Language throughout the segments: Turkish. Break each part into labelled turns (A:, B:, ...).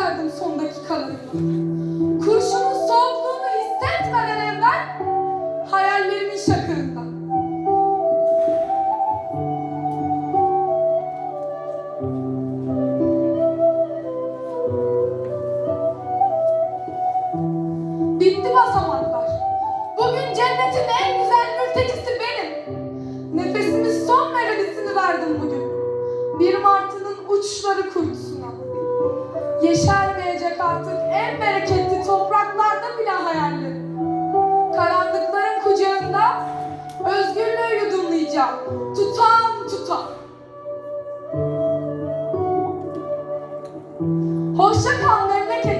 A: isterdim son dakikalarımda. Kurşunun soğukluğunu hissetmeden evvel hayallerimin şakırında. Bitti cennetin en güzel mültekisi benim. Nefesimin son melodisini verdim bugün. Bir martının uçları kuytusuna. Yeşermeyecek artık en bereketli topraklarda bile hayallerim. Karanlıkların kucağında özgürlüğü yudumlayacağım. Tutam tutam. Hoşça kal memleketim.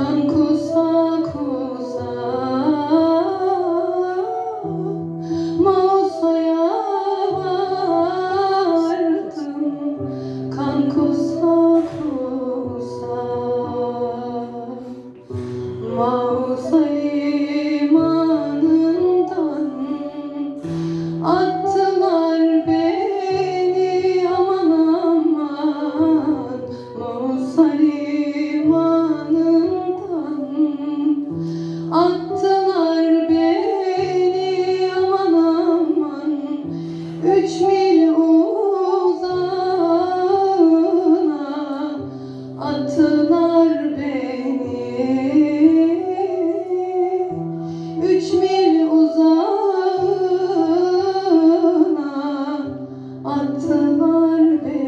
A: cantando üç mil uzağına attılar beni.